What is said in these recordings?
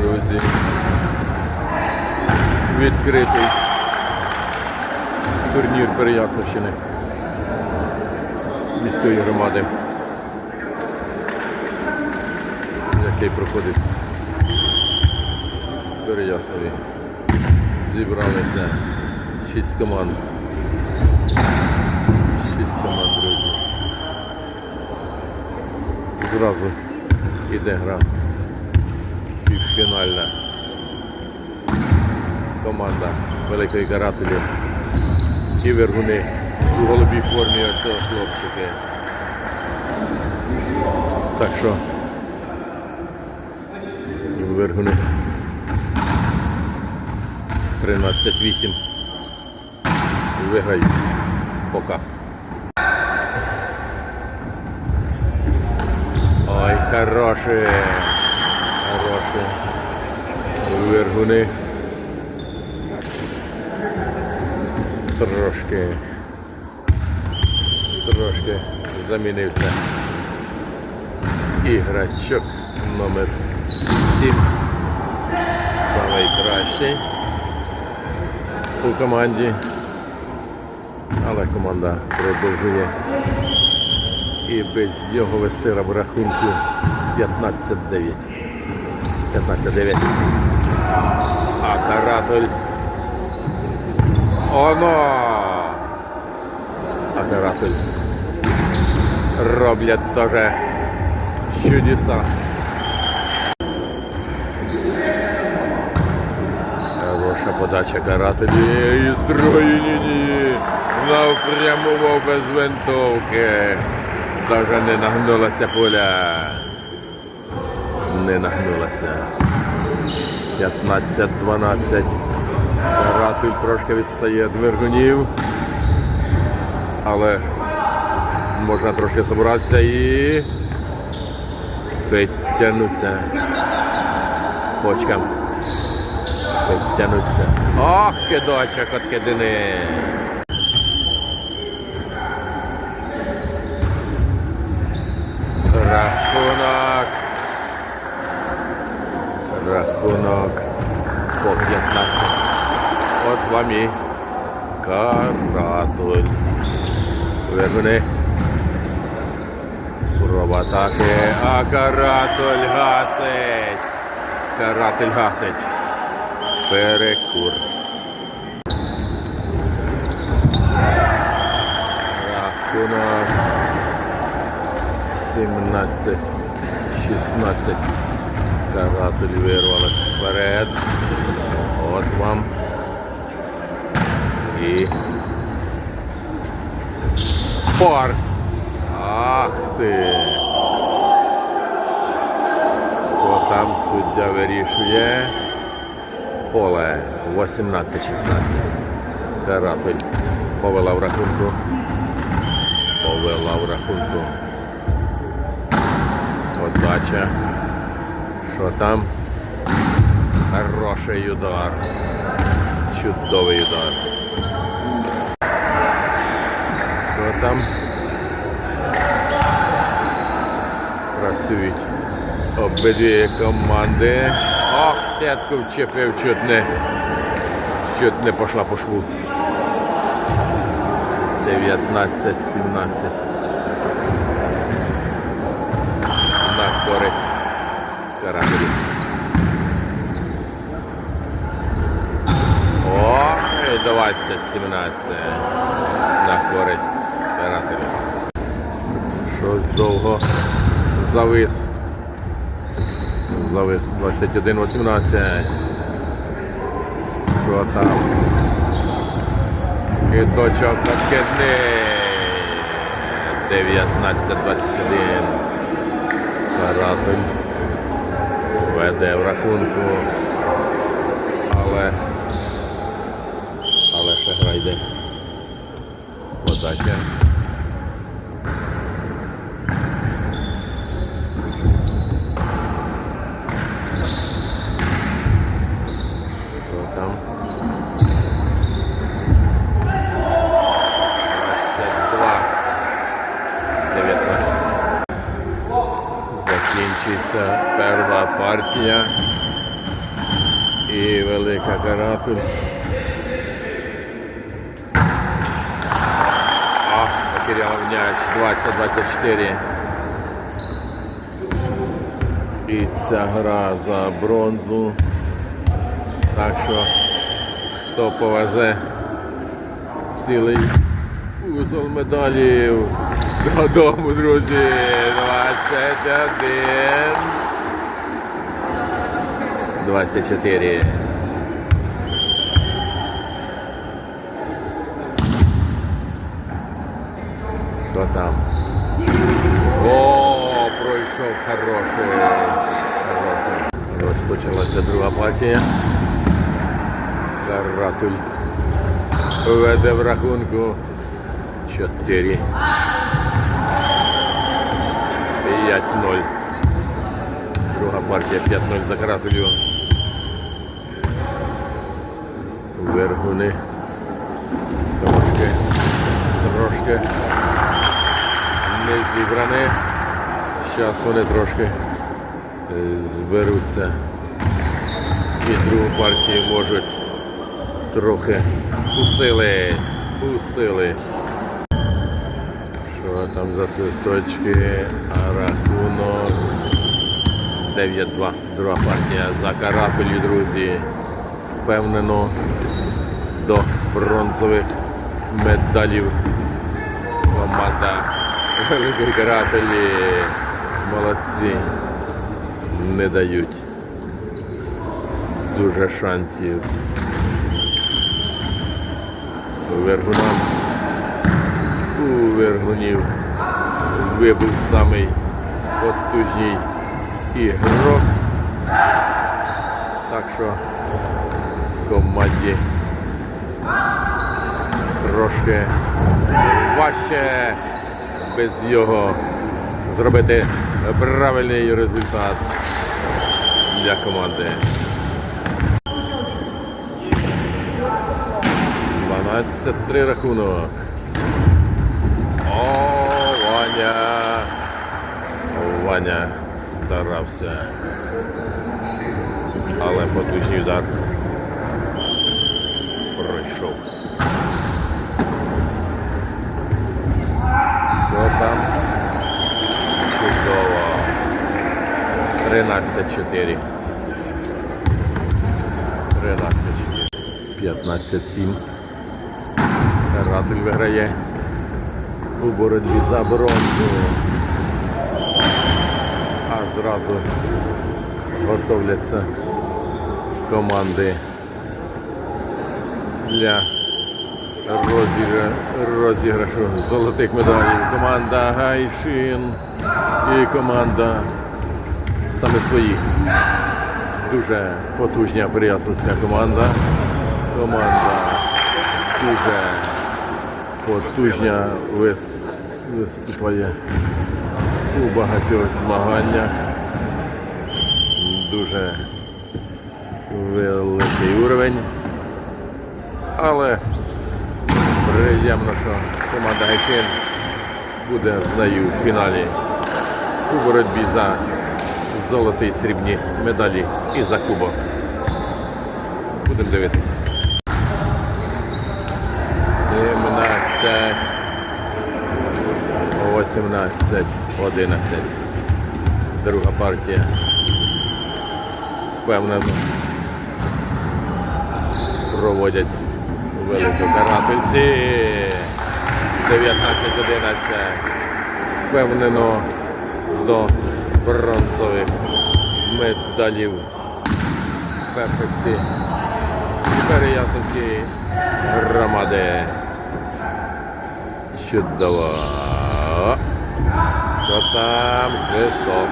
Друзі. Відкритий турнір Переяславщини міської громади, який проходить в Переяславі. Зібралися шість команд. Шість команд, друзі. Зразу іде гра. Півфінальна команда Великої Карателі і вергуни у голубій формі ось хлопчики. Так що вергуни 13-8 виграють. Пока. Ой, хорошие. Хорошие. Вергуни. Трошки. Трошки замінився. Іграчок номер 7. Самий кращий у команді. Але команда продовжує і без його вестира в рахунку 15-9. 15-9. А каратель. Оно! А каратель. Роблять теж чудеса. Хороша подача карателі і з другої лінії напрямував без винтовки. Даже не нагнулася пуля. Не нагнулася. 15-12. Каратель трошки відстає від вергунів. Але можна трошки зібратися і підтягнутися. Почкам. Підтягнутися. Ох, кидочок от кидини. Рахунок. Рахунок по 15. От вам каратуль. Вергуни. Спроба атаки, а каратуль гасить. Каратель гасить. Перекур. Рахунок 17, 16. Каратель вирвалась вперед. От вам. І спорт. Ах ти. Що там суддя вирішує? Поле 18-16. Каратель повела в рахунку. Повела в рахунку. Подача. Що там? Хороший удар. Чудовий удар. Що там? Працюють обидві команди. Ох, сітку вчепив, чуть не, чуть не пошла по шву. 19-17. На користь карателів. О, і 20-17 на користь карателів. Щось довго завис. Завис 21-18. Що там? Киточок відкидний. 19-21. Каратель веде в рахунку. Але але ще гра йде. Подача. Що там? 22. 19. Закінчиться перша партія. І каратуль. А, потеряв м'яч 20-24. І ця гра за бронзу. Так що хто повезе цілий узол медалів додому, друзі. 21. 24. Що там? О, пройшов хороший. Хороший. Розпочалася друга партія. Каратуль веде в рахунку 4. 5-0. Друга партія 5-0 за каратулю. Вергуни. Трошки. Трошки. Не зібрані. Зараз вони трошки е, зберуться. І другу партію можуть трохи усили. Усили. Що там за свисточки? А рахунок 9-2. Друга партія за карателі, друзі. Впевнено до бронзових медалів. Команда великої карателі. Молодці. Не дають дуже шансів. Вергунам у Вергунів вибув самий потужний ігрок. Так що команді трошки важче без його зробити правильний результат для команди. 12-3 рахунок. О, Ваня. Ваня старався. Але потужний удар пройшов. Що там? Чудово. 13-4. 13-4. 15-7. Каратель виграє у боротьбі за бронзу. А зразу готовляться команди для розігра... розіграшу золотих медалей. Команда Гайшин і команда саме своїх. Дуже потужна Переяславська команда. Команда дуже потужня виступає у багатьох змаганнях. Дуже великий уровень. Але приємно, що команда Гайшин буде з нею в фіналі у боротьбі за золоті і срібні медалі і за кубок. Будемо дивитися. 17, 18, 11. Друга партія. Впевнено. Проводять велику карательці. 19-11. Впевнено до бронзових медалів першості Переяславської громади. Чудово. Що там? Свисток.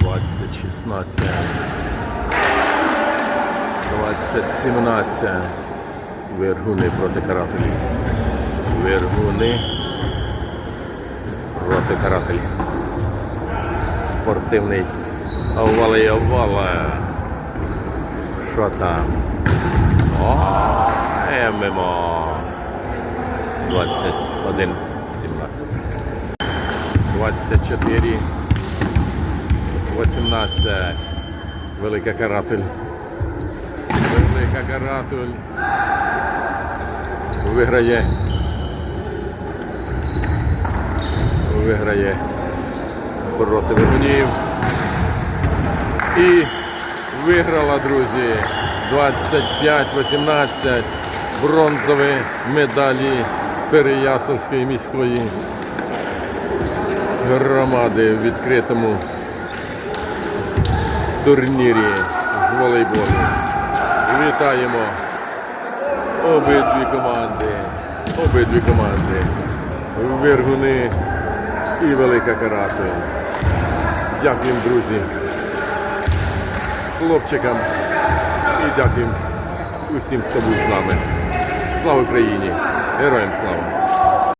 20-16. 20-17. Вергуни проти карателів. Вергуни проти карателів. Спортивний овал і овала. Що там? О, ММО. 21, 17. 24. 18. Велика каратель. Велика каратуль. Виграє. Виграє проти Верунів. І виграла, друзі, 25-18 бронзові медалі Переяславської міської громади в відкритому турнірі з волейболу. Вітаємо обидві команди. Обидві команди. Вергуни і Велика Карати. Дякуємо, друзі, хлопчикам і дякуємо усім, хто був з нами. Слава Україні! Героям слава!